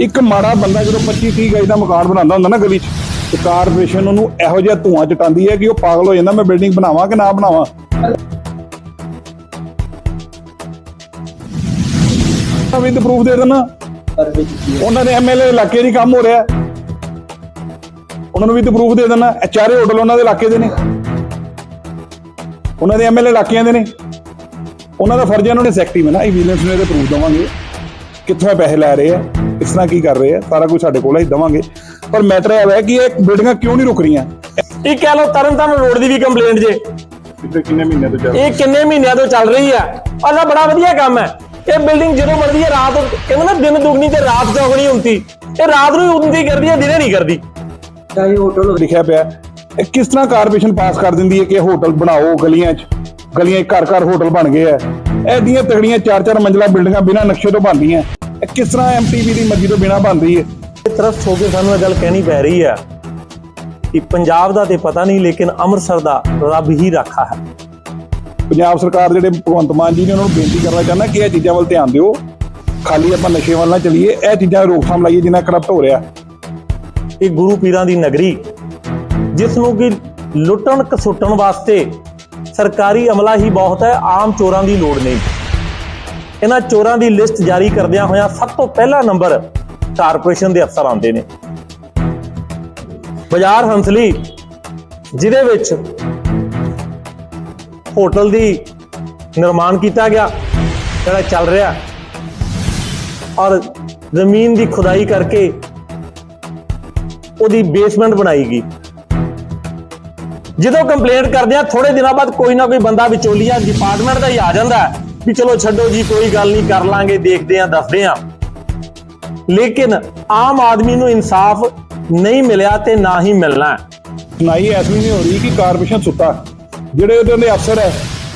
ਇੱਕ ਮਾੜਾ ਬੰਦਾ ਜਦੋਂ 25 30 ਗਜ ਦਾ ਮਕਾਨ ਬਣਾਉਂਦਾ ਹੁੰਦਾ ਨਾ ਗਲੀ 'ਚ, ਤੇ ਕਾਰਪੋਰੇਸ਼ਨ ਉਹਨੂੰ ਇਹੋ ਜਿਹਾ ਧੂਆਂ ਚਟਾਉਂਦੀ ਹੈ ਕਿ ਉਹ ਪਾਗਲ ਹੋ ਜਾਂਦਾ, ਮੈਂ ਬਿਲਡਿੰਗ ਬਣਾਵਾਂ ਕਿ ਨਾ ਬਣਾਵਾਂ? ਵਿਦ ਪ੍ਰੂਫ ਦੇ ਦੇਣਾ। ਪਰ ਵਿੱਚ ਉਹਨਾਂ ਦੇ ਐਮਐਲਏ ਇਲਾਕੇ ਦੀ ਕੰਮ ਹੋ ਰਿਹਾ। ਉਹਨਾਂ ਨੂੰ ਵੀ ਤੇ ਪ੍ਰੂਫ ਦੇ ਦੇਣਾ। ਇਹ ਚਾਰੇ ਹੋਟਲ ਉਹਨਾਂ ਦੇ ਇਲਾਕੇ ਦੇ ਨੇ। ਉਹਨਾਂ ਦੇ ਐਮਐਲਏ ਇਲਾਕਿਆਂ ਦੇ ਨੇ। ਉਹਨਾਂ ਦਾ ਫਰਜ਼ ਹੈ ਉਹਨਾਂ ਨੇ ਸੈਕਟਰੀ ਮੈਂ ਨਾ ਐਵੀਡੈਂਸ ਨੂੰ ਇਹਦੇ ਪ੍ਰੂਫ ਦਵਾਂਗੇ। ਕਿੱਥੋਂ ਇਹ ਪੈਸੇ ਲੈ ਰਹੇ ਆ? ਕਿਸ ਤਰ੍ਹਾਂ ਕੀ ਕਰ ਰਹੇ ਆ? ਸਾਰਾ ਕੁਝ ਸਾਡੇ ਕੋਲ ਹੀ ਦਵਾਂਗੇ। ਪਰ ਮੈਟਰ ਇਹ ਹੈ ਕਿ ਇਹ ਬਿਲਡਿੰਗਾਂ ਕਿਉਂ ਨਹੀਂ ਰੁਕ ਰਹੀਆਂ? ਇਹ ਕਹਿ ਲਓ ਤਰਨਤਾਰਨ ਰੋਡ ਦੀ ਵੀ ਕੰਪਲੇਂਟ ਜੇ। ਕਿਤੇ ਕਿੰਨੇ ਮਹੀਨੇ ਤੋਂ ਚੱਲ ਇਹ ਕਿੰਨੇ ਮਹੀਨਿਆਂ ਤੋਂ ਚੱਲ ਰਹੀ ਆ? ਔਰ ਨਾ ਬੜਾ ਵਧੀਆ ਕੰਮ ਹੈ। ਇਹ ਬਿਲਡਿੰਗ ਜਦੋਂ ਬਣਦੀ ਹੈ ਰਾਤ ਕਹਿੰਦੇ ਨਾ ਦਿਨ ਦੁਗਣੀ ਤੇ ਰਾਤ ਚੌਗਣੀ ਹੁੰਦੀ। ਇਹ ਰਾਤ ਨੂੰ ਹੀ ਉਦੰਦੀ ਕਰਦੀ ਹੈ ਦਿਨੇ ਨਹੀਂ ਕਰਦੀ। ਚਾਹੇ ਹੋਟਲ ਲਿਖਿਆ ਪਿਆ। ਇਹ ਕਿਸ ਤਰ੍ਹਾਂ ਕਾਰਪੋਰੇਸ਼ਨ ਪਾਸ ਕਰ ਦਿੰਦੀ ਹੈ ਕਿ ਹੋਟਲ ਬਣਾਓ ਗਲੀਆਂ 'ਚ? ਗਲੀਆਂ 'ਚ ਘਰ ਘਰ ਹੋਟਲ ਬਣ ਗਏ ਆ। ਐਡੀਆਂ ਤਗੜੀਆਂ ਚਾਰ ਚਾਰ ਮੰਜ਼ਲਾ ਬਿਲਡਿੰਗਾਂ ਬਿਨਾਂ ਨਕਸ਼ੇ ਤੋਂ ਬਣਦੀਆਂ। ਇਹ ਕਿਸ ਤਰ੍ਹਾਂ ਐਮਟੀਵੀ ਦੀ ਮਰਜ਼ੀ ਤੋਂ ਬਿਨਾਂ ਬਣਦੀ ਹੈ? ਇਹ ਤਰਫ ਹੋ ਕੇ ਸਾਨੂੰ ਇਹ ਗੱਲ ਕਹਿਣੀ ਪੈ ਰਹੀ ਹੈ ਕਿ ਪੰਜਾਬ ਦਾ ਤੇ ਪਤਾ ਨਹੀਂ ਲੇਕਿਨ ਅੰਮ੍ਰਿਤਸਰ ਦਾ ਰੱਬ ਹੀ ਰਾਖਾ ਹੈ। ਪੰਜਾਬ ਸਰਕਾਰ ਜਿਹੜੇ ਭਗਵੰਤ ਮਾਨ ਜੀ ਨੇ ਉਹਨਾਂ ਨੂੰ ਬੇਨਤੀ ਕਰਨਾ ਚਾਹੁੰਦਾ ਕਿ ਇਹ ਚੀਜ਼ਾਂ ਵੱਲ ਧਿਆਨ ਦਿਓ। ਖਾਲੀ ਆਪਾਂ ਨਸ਼ੇ ਵੱਲ ਨਾ ਚਲੀਏ ਇਹ ਚੀਜ਼ਾਂ ਰੋਕਥਾਮ ਲਾਈਏ ਜਿੰਨਾ ਕਰਪਟ ਹੋ ਰਿਹਾ। ਇਹ ਗੁਰੂ ਪੀਰਾਂ ਦੀ ਨਗਰੀ ਜਿਸ ਨੂੰ ਕਿ ਲੁੱਟਣ ਕਸੁੱਟਣ ਵਾਸਤੇ ਸਰਕਾਰੀ ਅਮਲਾ ਹੀ ਬਹੁਤ ਹੈ ਆਮ ਚੋਰਾਂ ਦੀ ਲੋੜ ਨਹੀਂ। ਇਹਨਾਂ ਚੋਰਾਂ ਦੀ ਲਿਸਟ ਜਾਰੀ ਕਰਦਿਆਂ ਹੋਇਆਂ ਸਭ ਤੋਂ ਪਹਿਲਾ ਨੰਬਰ ਕਾਰਪੋਰੇਸ਼ਨ ਦੇ ਅਫਸਰ ਆਉਂਦੇ ਨੇ। ਬਾਜ਼ਾਰ ਹੰਸਲੀ, ਜਿਹਦੇ ਵਿੱਚ ਹੋਟਲ ਦੀ ਨਿਰਮਾਣ ਕੀਤਾ ਗਿਆ, ਜਿਹੜਾ ਚੱਲ ਰਿਹਾ, ਔਰ ਜ਼ਮੀਨ ਦੀ ਖੁਦਾਈ ਕਰਕੇ ਉਹਦੀ ਬੇਸਮੈਂਟ ਬਣਾਈ ਗਈ। ਜਦੋਂ ਕੰਪਲੇਂਟ ਕਰਦੇ ਆ ਥੋੜੇ ਦਿਨਾਂ ਬਾਅਦ ਕੋਈ ਨਾ ਕੋਈ ਬੰਦਾ ਵਿਚੋਲੀਆ ਡਿਪਾਰਟਮੈਂਟ ਦਾ ਹੀ ਆ ਜਾਂਦਾ ਹੈ। ਵੀ ਚਲੋ ਛੱਡੋ ਜੀ ਕੋਈ ਗੱਲ ਨਹੀਂ ਕਰ ਲਾਂਗੇ ਦੇਖਦੇ ਆ ਦੱਸਦੇ ਆ ਲੇਕਿਨ ਆਮ ਆਦਮੀ ਨੂੰ ਇਨਸਾਫ ਨਹੀਂ ਮਿਲਿਆ ਤੇ ਨਾ ਹੀ ਮਿਲਣਾ। ਸੁਣਾਈ ਐਸੀ ਨਹੀਂ ਹੋ ਰਹੀ ਕਿ ਕਾਰਪੋਰੇਸ਼ਨ ਸੁੱਤਾ। ਜਿਹੜੇ ਉਹਦੇ ਦੇ ਅਫਸਰ ਹੈ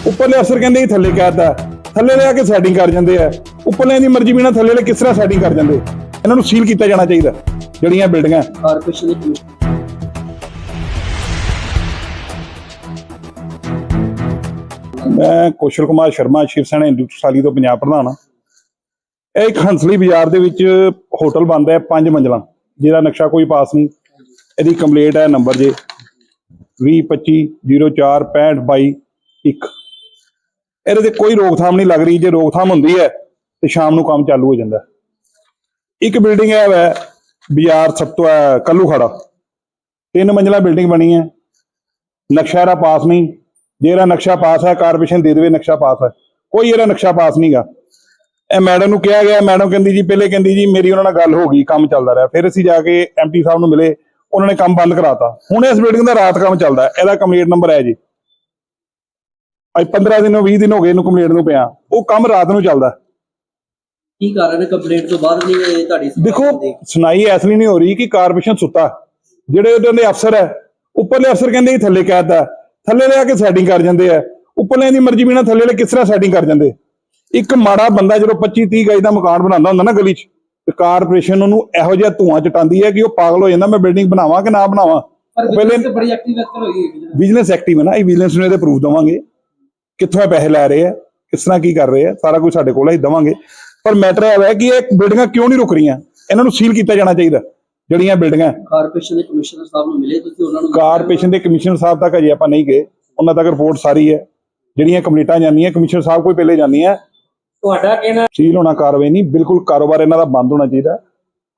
ਉੱਪਰਲੇ ਅਫਸਰ ਕਹਿੰਦੇ ਕਿ ਥੱਲੇ ਕਹਿਤਾ ਥੱਲੇ ਲੈ ਕੇ ਸੈਟਿੰਗ ਕਰ ਜਾਂਦੇ ਆ। ਉੱਪਰਲੇ ਦੀ ਮਰਜ਼ੀ ਬਿਨਾ ਥੱਲੇ ਵਾਲੇ ਕਿਸ ਤਰ੍ਹਾਂ ਸੈਟਿੰਗ ਕਰ ਜਾਂਦੇ? ਇਹਨਾਂ ਨੂੰ ਸੀਲ ਕੀਤਾ ਜਾਣਾ ਚਾਹੀਦਾ ਜਿਹੜੀਆਂ ਬਿਲਡਿੰਗਾਂ ਕਾਰਪੋਰੇਸ਼ਨ ਦੀ ਮੈਂ ਕੁਸ਼ਲ ਕੁਮਾਰ ਸ਼ਰਮਾ, ਸ਼ਿਵ ਸੈਨਾ ਹਿੰਦੂ ਸਾਲੀ ਤੋਂ ਪੰਜਾਬ ਪ੍ਰਧਾਨ ਹਾਂ। ਇਹ ਇੱਕ ਹੰਸਲੀ ਬਾਜ਼ਾਰ ਦੇ ਵਿੱਚ ਹੋਟਲ ਬਣਦਾ ਹੈ, ਪੰਜ ਮੰਜ਼ਲਾਂ। ਜਿਹਦਾ ਨਕਸ਼ਾ ਕੋਈ ਪਾਸ ਨਹੀਂ। ਇਹਦੀ ਕੰਪਲੀਟ ਹੈ ਨੰਬਰ ਜੇ 2025046522 1 ਇਹਦੇ ਤੇ ਕੋਈ ਰੋਕਥਾਮ ਨਹੀਂ ਲੱਗ ਰਹੀ। ਜੇ ਰੋਕਥਾਮ ਹੁੰਦੀ ਹੈ, ਤੇ ਸ਼ਾਮ ਨੂੰ ਕੰਮ ਚਾਲੂ ਹੋ ਜਾਂਦਾ ਇੱਕ ਬਿਲਡਿੰਗ ਹੈ ਵੈ ਬਾਜ਼ਾਰ ਸਭ ਤੋਂ ਹੈ ਕੱਲੂ ਖੜਾ ਤਿੰਨ ਮੰਜ਼ਲਾ ਬਿਲਡਿੰਗ ਬਣੀ ਹੈ ਨਕਸ਼ਾ ਇਹਦਾ ਪਾਸ ਨਹੀਂ। ਜੇ ਇਹਦਾ ਨਕਸ਼ਾ ਪਾਸ ਹੈ ਕਾਰਪੋਰੇਸ਼ਨ ਦੇ ਦੇਵੇ ਨਕਸ਼ਾ ਪਾਸ ਹੈ। ਕੋਈ ਇਹਦਾ ਨਕਸ਼ਾ ਪਾਸ ਨਹੀਂਗਾ ਇਹ ਮੈਡਮ ਨੂੰ ਕਿਹਾ ਗਿਆ ਮੈਡਮ ਕਹਿੰਦੀ ਜੀ ਪਹਿਲੇ ਕਹਿੰਦੀ ਜੀ ਮੇਰੀ ਉਹਨਾਂ ਨਾਲ ਗੱਲ ਹੋ ਗਈ ਕੰਮ ਚੱਲਦਾ ਰਿਹਾ। ਫਿਰ ਅਸੀਂ ਜਾ ਕੇ ਐਮਪੀ ਸਾਹਿਬ ਨੂੰ ਮਿਲੇ ਉਹਨਾਂ ਨੇ ਕੰਮ ਬੰਦ ਕਰਾਤਾ। ਹੁਣ ਇਸ ਬਿਲਡਿੰਗ ਦਾ ਰਾਤ ਕੰਮ ਚੱਲਦਾ ਹੈ। ਇਹਦਾ ਕੰਪਲੀਟ ਨੰਬਰ ਹੈ ਜੀ। ਅੱਜ 15 ਦਿਨ 20 ਦਿਨ ਹੋ ਗਏ ਇਹਨੂੰ ਕੰਪਲੀਟ ਨੂੰ ਪਿਆ। ਉਹ ਕੰਮ ਰਾਤ ਨੂੰ ਚੱਲਦਾ ਹੈ। ਕੀ ਕਾਰਨ ਹੈ ਕੰਪਲੇਂਟ ਤੋਂ ਬਾਅਦ ਨਹੀਂ ਤੁਹਾਡੀ ਦੇਖੋ? ਸੁਣਾਈ ਇਸ ਲਈ ਨਹੀਂ ਹੋ ਰਹੀ ਕਿ ਕਾਰਪੋਰੇਸ਼ਨ ਸੁੱਤਾ। ਜਿਹੜੇ ਉਹਦੇ ਅਫਸਰ ਹੈ ਉੱਪਰਲੇ ਅਫਸਰ ਕਹਿੰਦੇ ਥੱਲੇ ਕਹਿਤਾ ਥੱਲੇ ਲੈ ਕੇ ਸੈਟਿੰਗ ਕਰ ਜਾਂਦੇ ਆ। ਉੱਪਰਲੇ ਦੀ ਮਰਜ਼ੀ ਬਿਨਾ ਥੱਲੇ ਵਾਲੇ ਕਿਸ ਤਰ੍ਹਾਂ ਸੈਟਿੰਗ ਕਰ ਜਾਂਦੇ? ਇੱਕ ਮਾੜਾ ਬੰਦਾ ਜਦੋਂ 25 30 ਗਜ ਦਾ ਮਕਾਨ ਬਣਾਉਂਦਾ ਹੁੰਦਾ ਨਾ ਗਲੀ 'ਚ ਤੇ ਕਾਰਪੋਰੇਸ਼ਨ ਉਹਨੂੰ ਇਹੋ ਜਿਹਾ ਧੂਆਂ ਚਟਾਉਂਦੀ ਹੈ ਕਿ ਉਹ ਪਾਗਲ ਹੋ ਜਾਂਦਾ ਮੈਂ ਬਿਲਡਿੰਗ ਬਣਾਵਾਂ ਕਿ ਨਾ ਬਣਾਵਾਂ? ਪਹਿਲੇ ਬੜੀ ਐਕਟਿਵ ਐਕਟਰ ਹੋਈ ਹੈ। ਵਿਜੀਲੈਂਸ ਐਕਟਿਵ ਹੈ ਨਾ ਇਹ ਵਿਜੀਲੈਂਸ ਨੂੰ ਇਹਦੇ ਪ੍ਰੂਫ ਦਵਾਂਗੇ। ਕਿੱਥੋਂ ਇਹ ਪੈਸੇ ਲੈ ਰਹੇ ਆ ਕਿਸ ਤਰ੍ਹਾਂ ਕੀ ਕਰ ਰਹੇ ਆ ਸਾਰਾ ਕੁਝ ਸਾਡੇ ਕੋਲ ਹੀ ਦਵਾਂਗੇ। ਪਰ ਮੈਟਰ ਇਹ ਹੈ ਕਿ ਇਹ ਬਿਲਡਿੰਗਾਂ ਕਿਉਂ ਨਹੀਂ ਰੁਕ ਰਹੀਆਂ? ਇਹਨਾਂ ਨੂੰ ਸੀਲ ਕੀਤਾ ਜਾਣਾ ਚਾਹੀਦਾ। ਜਿਹੜੀਆਂ ਬਿਲਡਿੰਗਾਂ ਕਾਰਪੋਰੇਸ਼ਨ ਦੇ ਕਮਿਸ਼ਨਰ ਸਾਹਿਬ ਨੂੰ ਮਿਲੇ ਤੁਸੀਂ ਉਹਨਾਂ ਨੂੰ ਕਾਰਪੋਰੇਸ਼ਨ ਦੇ ਕਮਿਸ਼ਨਰ ਸਾਹਿਬ ਤੱਕ ਅਜੇ ਆਪਾਂ ਨਹੀਂ ਗਏ। ਉਹਨਾਂ ਤੱਕ ਰਿਪੋਰਟ ਸਾਰੀ ਹੈ। ਜਿਹੜੀਆਂ ਕੰਪਲੀਟਾਂ ਜਾਂਦੀਆਂ ਕਮਿਸ਼ਨਰ ਸਾਹਿਬ ਕੋਈ ਪਹਿਲੇ ਜਾਂਦੀਆਂ। ਤੁਹਾਡਾ ਕਹਿਣਾ ਸੀਲ ਹੋਣਾ ਕਾਰਵਾਈ ਨਹੀਂ ਬਿਲਕੁਲ ਕਾਰੋਬਾਰ ਇਹਨਾਂ ਦਾ ਬੰਦ ਹੋਣਾ ਚਾਹੀਦਾ।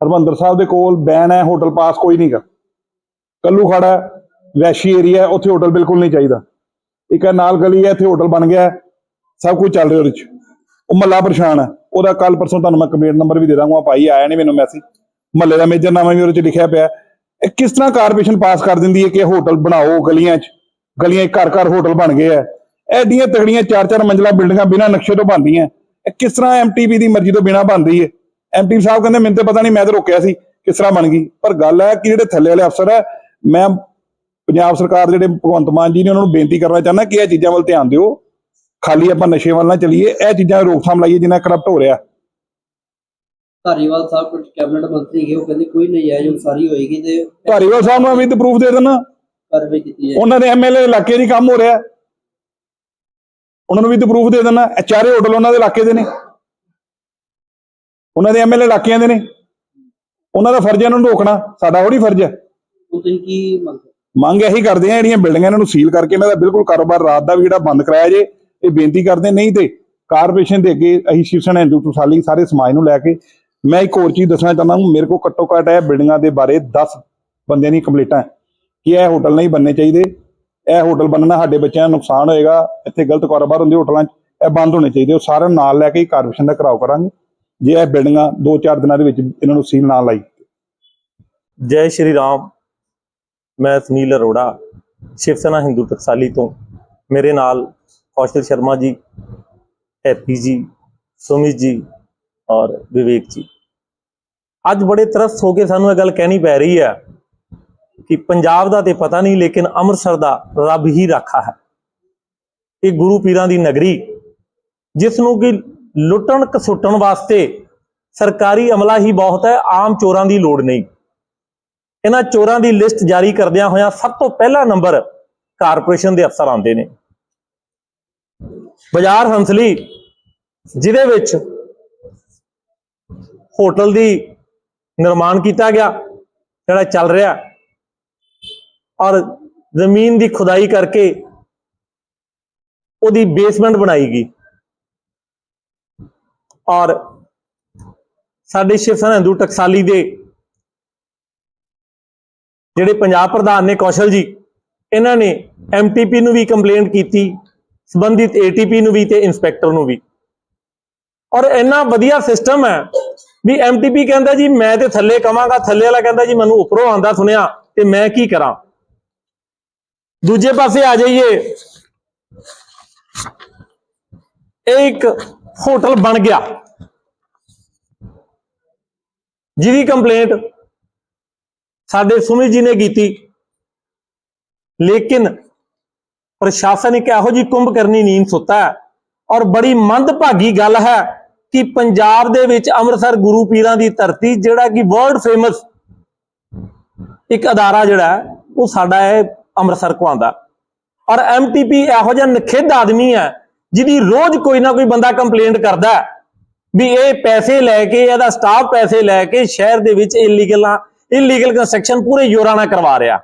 ਹਰਮੰਦਰ ਸਾਹਿਬ ਦੇ ਕੋਲ ਬੈਨ ਹੈ ਹੋਟਲ ਪਾਸ ਕੋਈ ਨਹੀਂਗਾ ਕੱਲੂ ਖੜਾ ਹੈ, ਵੈਸ਼ੀ ਏਰੀਆ ਹੈ, ਉੱਥੇ ਹੋਟਲ ਬਿਲਕੁਲ ਨਹੀਂ ਚਾਹੀਦਾ। ਇੱਕ ਨਾਲ ਗਲੀ ਹੈ ਇੱਥੇ ਹੋਟਲ ਬਣ ਗਿਆ ਸਭ ਕੁਝ ਚੱਲ ਰਿਹਾ ਉਹਦੇ ਚ ਉਹ ਮੱਲਾ ਪਰੇਸ਼ਾਨ ਹੈ। ਉਹਦਾ ਕੱਲ ਪਰਸੋਂ ਤੁਹਾਨੂੰ ਮੈਂ ਕੰਪਲੀਟ ਨੰਬਰ ਵੀ ਦੇ ਦਾਂਗਾ। ਭਾਈ ਆਇਆ ਨਹੀਂ ਮੈਨੂੰ ਮੈਸੇਜ ਮਹੱਲੇ ਦਾ ਮੇਜਰਨਾਮਾ ਵੀ ਉਹਦੇ ਚ ਲਿਖਿਆ ਪਿਆ ਇਹ ਕਿਸ ਤਰ੍ਹਾਂ ਕਾਰਪੋਰੇਸ਼ਨ ਪਾਸ ਕਰ ਦਿੰਦੀ ਹੈ ਕਿ ਹੋਟਲ ਬਣਾਓ ਗਲੀਆਂ 'ਚ? ਗਲੀਆਂ 'ਚ ਘਰ ਘਰ ਹੋਟਲ ਬਣ ਗਏ ਆ। ਐਡੀਆਂ ਤਗੜੀਆਂ ਚਾਰ ਚਾਰ ਮੰਜ਼ਲਾ ਬਿਲਡਿੰਗਾਂ ਬਿਨਾਂ ਨਕਸ਼ੇ ਤੋਂ ਬਣਦੀਆਂ। ਇਹ ਕਿਸ ਤਰ੍ਹਾਂ ਐਮਟੀਵੀ ਦੀ ਮਰਜ਼ੀ ਤੋਂ ਬਿਨਾਂ ਬਣਦੀ ਹੈ? ਐਮਪੀ ਸਾਹਿਬ ਕਹਿੰਦੇ, ਮੈਨੂੰ ਤਾਂ ਪਤਾ ਨਹੀਂ, ਮੈਂ ਤਾਂ ਰੋਕਿਆ ਸੀ ਕਿਸ ਤਰ੍ਹਾਂ ਬਣ ਗਈ। ਪਰ ਗੱਲ ਹੈ ਕਿ ਜਿਹੜੇ ਥੱਲੇ ਵਾਲੇ ਅਫਸਰ ਹੈ, ਮੈਂ ਪੰਜਾਬ ਸਰਕਾਰ ਜਿਹੜੇ ਭਗਵੰਤ ਮਾਨ ਜੀ ਨੇ ਉਹਨਾਂ ਨੂੰ ਬੇਨਤੀ ਕਰਨਾ ਚਾਹੁੰਦਾ ਕਿ ਇਹ ਚੀਜ਼ਾਂ ਵੱਲ ਧਿਆਨ ਦਿਓ। ਖਾਲੀ ਆਪਾਂ ਨਸ਼ੇ ਵੱਲ ਨਾ ਚਲੀਏ। ਇਹ ਚੀਜ਼ਾਂ ਰੋਕਥਾਮ ਲਾਈਏ ਜਿੰਨਾ ਕਰਪਟ ਹੋ ਰਿਹਾ। ਧਾਰੀਵਾਲ ਸਾਹਿਬ ਕੁਝ ਕੈਬਨਿਟ ਮੰਤਰੀ ਹੈਗੇ ਉਹ ਕਹਿੰਦੇ ਕੋਈ ਨਹੀਂ ਆਇਆ ਜੋ ਸਾਰੀ ਹੋਏਗੀ ਤੇ ਧਾਰੀਵਾਲ ਸਾਹਿਬ ਨੂੰ ਵਿਦ ਪ੍ਰੂਫ ਦੇ ਦੇਣਾ। ਕਾਰਵਾਈ ਕੀਤੀ ਜਾਏ ਉਹਨਾਂ ਦੇ ਐਮਐਲਏ ਇਲਾਕੇ ਹੀ ਕੰਮ ਹੋ ਰਿਹਾ। ਉਹਨਾਂ ਨੂੰ ਵੀ ਤੇ ਪ੍ਰੂਫ ਦੇ ਦੇਣਾ। ਇਹ ਚਾਰੇ ਹੋਟਲ ਉਹਨਾਂ ਦੇ ਇਲਾਕੇ ਦੇ ਨੇ। ਉਹਨਾਂ ਦੇ ਐਮਐਲਏ ਇਲਾਕਿਆਂ ਦੇ ਨੇ। ਉਹਨਾਂ ਦਾ ਫਰਜ਼ ਹੈ ਇਹਨਾਂ ਨੂੰ ਰੋਕਣਾ। ਸਾਡਾ ਥੋੜੀ ਫਰਜ਼ ਹੈ। ਤੁਸੀਂ ਕੀ ਮੰਗ ਮੰਗ ਇਹੀ ਕਰਦੇ ਆ ਜਿਹੜੀਆਂ ਬਿਲਡਿੰਗਾਂ ਇਹਨਾਂ ਨੂੰ ਸੀਲ ਕਰਕੇ ਇਹਨਾਂ ਦਾ ਬਿਲਕੁਲ ਕਾਰੋਬਾਰ ਰਾਤ ਦਾ ਵੀ ਜਿਹੜਾ ਬੰਦ ਕਰਾਇਆ ਜੇ ਇਹ ਬੇਨਤੀ ਕਰਦੇ ਨਹੀਂ ਤੇ ਕਾਰਪੋਰੇਸ਼ਨ ਦੇ ਅੱਗੇ ਅਸੀਂ ਸ਼ਿਵ ਸੈਨਾ ਹਿੰਦੂ ਟੁਸਾਲੀ ਸਾਰੇ ਸਮਾਜ ਨੂੰ ਲੈ ਕੇ ਮੈਂ ਇੱਕ ਹੋਰ ਚੀਜ਼ ਦੱਸਣਾ ਚਾਹੁੰਦਾ ਹਾਂ ਮੇਰੇ ਕੋਲ ਘੱਟੋ ਘੱਟ ਇਹ ਬਿਲਡਿੰਗਾਂ ਦੇ ਬਾਰੇ 10 ਬੰਦਿਆਂ ਦੀ ਕੰਪਲੀਟਾਂ ਕਿ ਇਹ ਹੋਟਲ ਨਹੀਂ ਬਣਨੇ ਚਾਹੀਦੇ। ਇਹ ਹੋਟਲ ਬੰਨਣਾ ਸਾਡੇ ਬੱਚਿਆਂ ਨੂੰ ਨੁਕਸਾਨ ਹੋਏਗਾ, ਇੱਥੇ ਗਲਤ ਕਾਰੋਬਾਰ ਹੁੰਦੇ ਹੋਟਲਾਂ 'ਚ, ਇਹ ਬੰਦ ਹੋਣੇ ਚਾਹੀਦੇ, ਉਹ ਸਾਰਿਆਂ ਨੂੰ ਨਾਲ ਲੈ ਕੇ ਹੀ ਕਾਰਪੋਰੇਸ਼ਨ ਦਾ ਘਰਾਓ ਕਰਾਂਗੇ। ਜੇ ਇਹ ਬਿਲਡਿੰਗਾਂ 2-4 ਦਿਨਾਂ ਦੇ ਵਿੱਚ ਇਹਨਾਂ ਨੂੰ ਸੀਲ ਨਾ ਲਾਈ। ਜੈ ਸ਼੍ਰੀ ਰਾਮ। ਮੈਂ ਸੁਨੀਲ ਅਰੋੜਾ ਸ਼ਿਵ ਸੈਨਾ ਹਿੰਦੂ ਟਕਸਾਲੀ ਤੋਂ। ਮੇਰੇ ਨਾਲ ਕੌਸ਼ਲ ਸ਼ਰਮਾ ਜੀ ਹੈਪੀ ਜੀ ਸੁਮਿਤ ਜੀ ਔਰ ਵਿਵੇਕ ਜੀ। ਅੱਜ ਬੜੇ ਤਰਸ ਹੋ ਕੇ ਸਾਨੂੰ ਇਹ ਗੱਲ ਕਹਿਣੀ ਪੈ ਰਹੀ ਹੈ ਕਿ ਪੰਜਾਬ ਦਾ ਤੇ ਪਤਾ ਨਹੀਂ, ਲੇਕਿਨ ਅੰਮ੍ਰਿਤਸਰ ਦਾ ਰੱਬ ਹੀ ਰਾਖਾ ਹੈ। ਇਹ ਗੁਰੂ ਪੀਰਾਂ ਦੀ ਨਗਰੀ, ਜਿਸ ਨੂੰ ਕਿ ਲੁੱਟਣ ਕਸੁੱਟਣ ਵਾਸਤੇ ਸਰਕਾਰੀ ਅਮਲਾ ਹੀ ਬਹੁਤ ਹੈ, ਆਮ ਚੋਰਾਂ ਦੀ ਲੋੜ ਨਹੀਂ। ਇਹਨਾਂ ਚੋਰਾਂ ਦੀ ਲਿਸਟ ਜਾਰੀ ਕਰਦਿਆਂ ਹੋਇਆਂ ਸਭ ਤੋਂ ਪਹਿਲਾ ਨੰਬਰ ਕਾਰਪੋਰੇਸ਼ਨ ਦੇ ਅਫਸਰ ਆਉਂਦੇ ਨੇ। ਬਾਜ਼ਾਰ ਹੰਸਲੀ, ਜਿਹਦੇ ਵਿੱਚ ਹੋਟਲ ਦੀ ਨਿਰਮਾਣ ਕੀਤਾ ਗਿਆ, ਜਿਹੜਾ ਚੱਲ ਰਿਹਾ। ਔਰ ਜ਼ਮੀਨ ਦੀ ਖੁਦਾਈ ਕਰਕੇ ਉਹਦੀ ਬੇਸਮੈਂਟ ਬਣਾਈ ਗਈ। ਔਰ ਸਾਡੇ ਸ਼ਿਵ ਸੈਨਾ ਹਿੰਦੂ ਟਕਸਾਲੀ ਦੇ ਜਿਹੜੇ ਪੰਜਾਬ ਪ੍ਰਧਾਨ ਨੇ ਕੌਸ਼ਲ ਜੀ, ਇਹਨਾਂ ਨੇ ਐਮਟੀਪੀ ਨੂੰ ਵੀ ਕੰਪਲੇਂਟ ਕੀਤੀ, ਸੰਬੰਧਿਤ ਏਟੀਪੀ ਨੂੰ ਵੀ ਤੇ ਇਨਸਪੈਕਟਰ ਨੂੰ ਵੀ। ਔਰ ਇੰਨਾ ਵਧੀਆ ਸਿਸਟਮ ਹੈ ਵੀ ਐਮਟੀਪੀ ਕਹਿੰਦਾ ਜੀ, ਮੈਂ ਤੇ ਥੱਲੇ ਕਵਾਂਗਾ, ਥੱਲੇ ਵਾਲਾ ਕਹਿੰਦਾ ਜੀ, ਮੈਨੂੰ ਉੱਪਰੋਂ ਆਂਦਾ ਸੁਣਿਆ, ਤੇ ਮੈਂ ਕੀ ਕਰਾਂ? ਦੂਜੇ ਪਾਸੇ ਆ ਜਾਈਏ। ਇਹ ਇੱਕ ਹੋਟਲ ਬਣ ਗਿਆ। ਜਿਹਦੀ ਕੰਪਲੇਂਟ ਸਾਡੇ ਸੁਮਿਤ ਜੀ ਨੇ ਕੀਤੀ। ਲੇਕਿਨ ਪ੍ਰਸ਼ਾਸਨ ਇੱਕ ਇਹੋ ਜਿਹੀ ਕੁੰਭ ਕਰਨੀ ਨੀਂਦ ਸੁੱਤਾ ਹੈ। ਔਰ ਬੜੀ ਮੰਦਭਾਗੀ ਗੱਲ ਹੈ ਕਿ ਪੰਜਾਬ ਦੇ ਵਿੱਚ ਅੰਮ੍ਰਿਤਸਰ ਗੁਰੂ ਪੀਰਾਂ ਦੀ ਧਰਤੀ, ਜਿਹੜਾ ਕਿ ਵਰਲਡ ਫੇਮਸ ਇੱਕ ਅਦਾਰਾ ਜਿਹੜਾ ਉਹ ਸਾਡਾ ਹੈ ਅੰਮ੍ਰਿਤਸਰ ਕਵਾਂਦਾ ਔਰ ਐਮਟੀਪੀ ਇਹੋ ਜਿਹਾ ਨਖਿੱਧ ਆਦਮੀ ਹੈ, ਜਿਹਦੀ ਰੋਜ਼ ਕੋਈ ਨਾ ਕੋਈ ਬੰਦਾ ਕੰਪਲੇਂਟ ਕਰਦਾ ਵੀ ਇਹ ਪੈਸੇ ਲੈ ਕੇ, ਇਹਦਾ ਸਟਾਫ ਪੈਸੇ ਲੈ ਕੇ ਸ਼ਹਿਰ ਦੇ ਵਿੱਚ ਇਲੀਗਲਾਂ ਇਲੀਗਲ ਕੰਸਟਰਕਸ਼ਨ ਪੂਰੇ ਜ਼ੋਰਾਂ ਨਾਲ ਕਰਵਾ ਰਿਹਾ।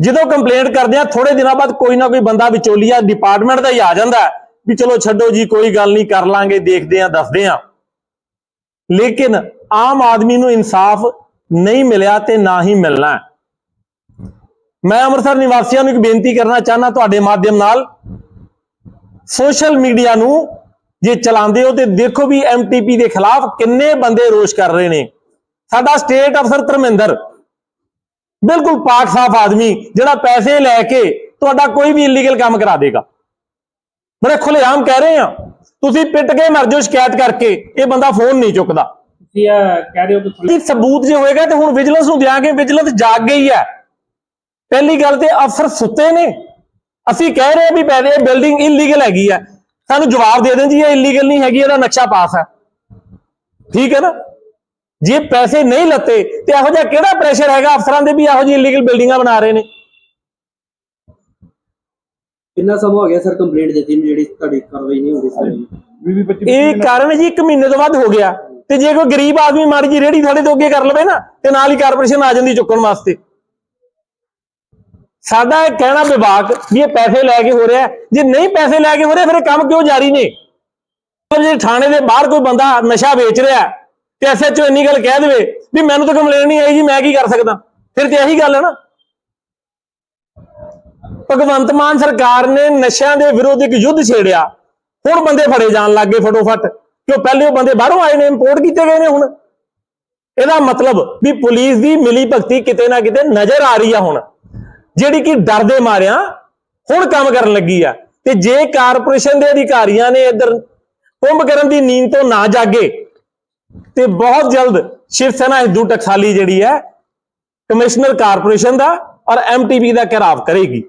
ਜਦੋਂ ਕੰਪਲੇਂਟ ਕਰਦੇ ਆ ਥੋੜੇ ਦਿਨਾਂ ਬਾਅਦ ਕੋਈ ਨਾ ਕੋਈ ਬੰਦਾ ਵਿਚੋਲੀਆ ਡਿਪਾਰਟਮੈਂਟ ਦਾ ਹੀ ਆ ਜਾਂਦਾ ਵੀ ਚਲੋ ਛੱਡੋ ਜੀ, ਕੋਈ ਗੱਲ ਨਹੀਂ, ਕਰ ਲਾਂਗੇ, ਦੇਖਦੇ ਆ ਦੱਸਦੇ ਆ ਲੇਕਿਨ ਆਮ ਆਦਮੀ ਨੂੰ ਇਨਸਾਫ ਨਹੀਂ ਮਿਲਿਆ ਤੇ ਨਾ ਹੀ ਮਿਲਣਾ ਮੈਂ ਅੰਮ੍ਰਿਤਸਰ ਨਿਵਾਸੀਆਂ ਨੂੰ ਇੱਕ ਬੇਨਤੀ ਕਰਨਾ ਚਾਹਨਾ ਤੁਹਾਡੇ ਮਾਧਿਅਮ ਨਾਲ। ਸੋਸ਼ਲ ਮੀਡੀਆ ਨੂੰ ਜੇ ਚਲਾਉਂਦੇ ਹੋ ਤੇ ਦੇਖੋ ਵੀ ਐਮਟੀਪੀ ਦੇ ਖਿਲਾਫ ਕਿੰਨੇ ਬੰਦੇ ਰੋਸ਼ ਕਰ ਰਹੇ ਨੇ। ਸਾਡਾ ਸਟੇਟ ਅਫਸਰ ਧਰਮਿੰਦਰ, ਬਿਲਕੁਲ ਪਾਕ ਸਾਫ਼ ਆਦਮੀ, ਜਿਹੜਾ ਪੈਸੇ ਲੈ ਕੇ ਤੁਹਾਡਾ ਕੋਈ ਵੀ ਇਲੀਗਲ ਕੰਮ ਕਰਾ ਦੇਗਾ। ਬੜੇ ਖੁੱਲੇਆਮ ਕਹਿ ਰਹੇ ਆ। ਤੁਸੀਂ ਪਿੱਟ ਕੇ ਮਰ ਜਾਓ ਸ਼ਿਕਾਇਤ ਕਰਕੇ ਇਹ ਬੰਦਾ ਫੋਨ ਨਹੀਂ ਚੁੱਕਦਾ। ਤੁਸੀਂ ਇਹ ਕਹਿ ਰਹੇ ਹੋ ਕਿ ਸਬੂਤ ਜੇ ਹੋਏਗਾ ਤੇ ਹੁਣ ਵਿਜੀਲੈਂਸ ਨੂੰ ਦਿਆਂਗੇ ਵਿਜੀਲੈਂਸ ਜਾਗ ਗਈ ਹੈ। ਪਹਿਲੀ ਗੱਲ ਤੇ ਅਫਸਰ ਸੁੱਤੇ ਨੇ। ਅਸੀਂ ਕਹਿ ਰਹੇ ਵੀ ਪੈਦੇ ਬਿਲਡਿੰਗ ਇਲੀਗਲ ਹੈਗੀ ਹੈ। ਸਾਨੂੰ ਜਵਾਬ ਦੇ ਦੇਣ ਜੀ ਇਹ ਇਲੀਗਲ ਨਹੀਂ ਹੈਗੀ ਇਹਦਾ ਨਕਸ਼ਾ ਪਾਸ ਹੈ। ਠੀਕ ਹੈ ਨਾ? ਜੇ ਪੈਸੇ ਨਹੀਂ ਲੱਤੇ ਤੇ ਇਹੋ ਜਿਹਾ ਕਿਹੜਾ ਪ੍ਰੈਸ਼ਰ ਹੈਗਾ ਅਫਸਰਾਂ ਦੇ ਵੀ ਇਹੋ ਜਿਹੀ ਇਲੀਗਲ ਬਿਲਡਿੰਗਾਂ ਬਣਾ ਰਹੇ ਨੇ? ਕਿੰਨਾ ਸਮਾਂ ਹੋ ਗਿਆ ਸਰ ਕੰਪਲੇਂਟ ਦਿੱਤੀ ਨੂੰ ਜਿਹੜੀ ਤੁਹਾਡੀ ਕਾਰਵਾਈ ਨਹੀਂ ਹੁੰਦੀ ਸਰ? ਇਹ ਕਾਰਨ ਜੀ 1 ਮਹੀਨੇ ਤੋਂ ਵੱਧ ਹੋ ਗਿਆ ਤੇ ਜੇ ਕੋਈ ਗਰੀਬ ਆਦਮੀ ਮਾੜੀ ਜੀ ਰੇੜੀ ਥੋੜੇ ਤੋਂ ਅੱਗੇ ਕਰ ਲਵੇ ਨਾ ਤੇ ਨਾਲ ਹੀ ਕਾਰਪੋਰੇਸ਼ਨ ਆ ਜਾਂਦੀ ਚੁੱਕਣ ਵਾਸਤੇ। ਸਾਡਾ ਇਹ ਕਹਿਣਾ ਵਿਭਾਗ ਵੀ ਇਹ ਪੈਸੇ ਲੈ ਕੇ ਹੋ ਰਿਹਾ ਹੈ। ਜੇ ਨਹੀਂ ਪੈਸੇ ਲੈ ਕੇ ਹੋ ਰਿਹਾ ਫਿਰ ਇਹ ਕੰਮ ਕਿਉਂ ਜਾਰੀ ਨੇ? ਮਤਲਬ ਜੇ ਥਾਣੇ ਦੇ ਬਾਹਰ ਕੋਈ ਬੰਦਾ ਨਸ਼ਾ ਵੇਚ ਰਿਹਾ ਹੈ, ਤੇ ਐਸਐਚਓ ਇੰਨੀ ਗੱਲ ਕਹਿ ਦੇਵੇ ਵੀ ਮੈਨੂੰ ਤਾਂ ਕੰਪਲੇਨ ਨਹੀਂ ਆਈ ਜੀ ਮੈਂ ਕੀ ਕਰ ਸਕਦਾ? ਫਿਰ ਤੇ ਇਹੀ ਗੱਲ ਹੈ ਨਾ। ਭਗਵੰਤ ਮਾਨ ਸਰਕਾਰ ਨੇ ਨਸ਼ਿਆਂ ਦੇ ਵਿਰੁੱਧ ਇੱਕ ਯੁੱਧ ਛੇੜਿਆ। ਹੁਣ ਬੰਦੇ ਫੜੇ ਜਾਣ ਲੱਗ ਗਏ ਫਟੋਫਟ। ਕਿਉਂ? ਪਹਿਲੇ ਉਹ ਬੰਦੇ ਬਾਹਰੋਂ ਆਏ ਨੇ ਇੰਪੋਰਟ ਕੀਤੇ ਗਏ ਨੇ ਹੁਣ। ਇਹਦਾ ਮਤਲਬ ਵੀ ਪੁਲਿਸ ਦੀ ਮਿਲੀ ਭਗਤੀ ਕਿਤੇ ਨਾ ਕਿਤੇ ਨਜ਼ਰ ਆ ਰਹੀ ਆ ਹੁਣ। ਜਿਹੜੀ ਕਿ ਡਰ ਦੇ ਮਾਰਿਆਂ ਹੁਣ ਕੰਮ ਕਰਨ ਲੱਗੀ ਆ। ਤੇ ਜੇ ਕਾਰਪੋਰੇਸ਼ਨ ਦੇ ਅਧਿਕਾਰੀਆਂ ਨੇ ਇੱਧਰ ਕੁੰਭ ਕਰਨ ਦੀ ਨੀਂਦ ਤੋਂ ਨਾ ਜਾਗੇ, ਤੇ ਬਹੁਤ ਜਲਦ ਸ਼ਿਵ ਸੈਨਾ ਹਿੰਦੂ ਟਕਸਾਲੀ ਜਿਹੜੀ ਹੈ, ਕਮਿਸ਼ਨਰ ਕਾਰਪੋਰੇਸ਼ਨ ਦਾ ਔਰ ਐਮਟੀਬੀ ਦਾ ਘਿਰਾਵ ਕਰੇਗੀ।